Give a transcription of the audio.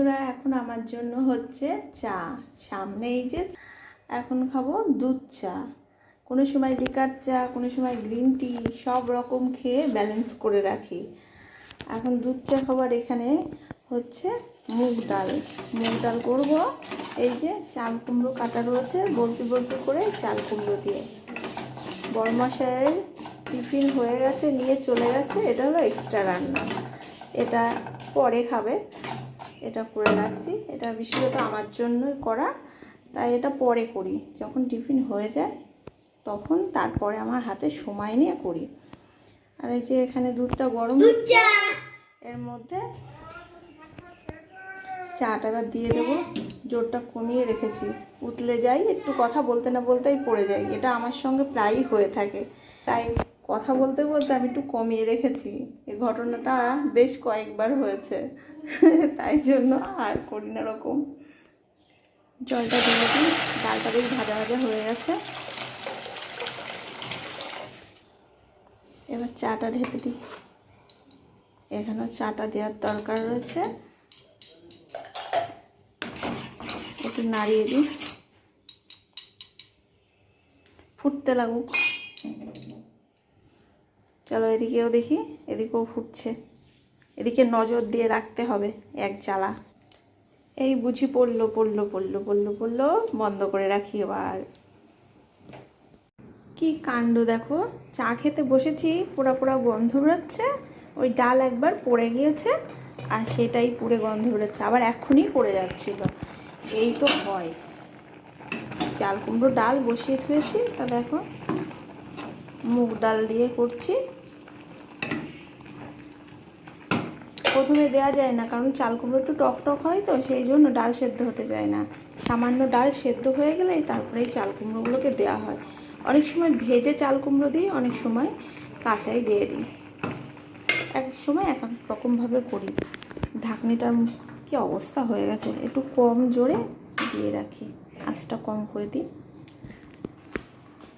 বন্ধুরা, এখন আমার জন্য হচ্ছে চা। সামনে এই যে এখন খাব দুধ চা। কোনো সময় লিকার চা, কোনো সময় গ্রিন টি, সব রকম খেয়ে ব্যালেন্স করে রাখি। এখন দুধ চা খাবার এখানে হচ্ছে মুগ ডাল। মুগ ডাল করব এই যে চাল কুমড়ো কাটা রয়েছে, বলতে বলতে করে চাল কুমড়ো দিয়ে। বড়মশাইয়ের টিফিন হয়ে গেছে, নিয়ে চলে গেছে, এটা হলো এক্সট্রা রান্না। এটা পরে খাবে। এটা করে রাখছি। এটা বিশেষত আমার জন্যই করা। তাই এটা পরে করি। যখন টিফিন হয়ে যায় তখন তারপরে আমার হাতে সময় নিয়ে করি। আর এই যে এখানে দুধটা গরম হচ্ছে এর মধ্যে চাটা এবার দিয়ে দেবো। জোরটা কমিয়ে রেখেছি। উতলে যাই একটু কথা বলতে না বলতেই পড়ে যাই। এটা আমার সঙ্গে প্রায়ই হয়ে থাকে। তাই কথা বলতে বলতে আমি একটু কমিয়ে রেখেছি। এই ঘটনাটা বেশ কয়েকবার হয়েছে। তাই জন্য আর করি না রকম জলটা দিয়ে দিই ডালটা বেশ ভাজা ভাজা হয়ে গেছে। এবার চাটা ঢেলে দিই। এখানেও চাটা দেওয়ার দরকার রয়েছে। একটু নাড়িয়ে দিই। ফুটতে লাগুক। চলো এদিকেও দেখি, এদিকেও ফুটছে। এদিকে নজর দিয়ে রাখতে হবে, এক জ্বালা। এই বুঝি পড়ল পড়ল পড়ল পড়ল পড়ল, বন্ধ করে রাখি এবার। কি কাণ্ড দেখো? চা খেতে বসেছি, পোড়া পোড়া গন্ধ বেরোচ্ছে, ওই ডাল একবার পড়ে গিয়েছে, আর সেটাই পুড়ে গন্ধ বেরোচ্ছে, আবার এখনই পড়ে যাচ্ছিল। এই তো হয় চাল কুমড়ো ডাল বসিয়ে থুয়েছি, তা দেখো, মুগ ডাল দিয়ে করছি। প্রথমে দেওয়া যায় না, কারণ চাল কুমড়ো একটু টক টক হয় তো, সেই জন্য ডাল সেদ্ধ হতে যায় না। সামান্য ডাল সেদ্ধ হয়ে গেলেই তারপরেই চাল কুমড়োগুলোকে দেওয়া হয়। অনেক সময় ভেজে চাল কুমড়ো দিই, অনেক সময় কাঁচাই দিয়ে দিই। এক এক সময় এক এক রকমভাবে করি। ঢাকনিটার কি অবস্থা হয়ে গেছে, একটু কম জোরে দিয়ে রাখি। আঁচটা কম করে দিই।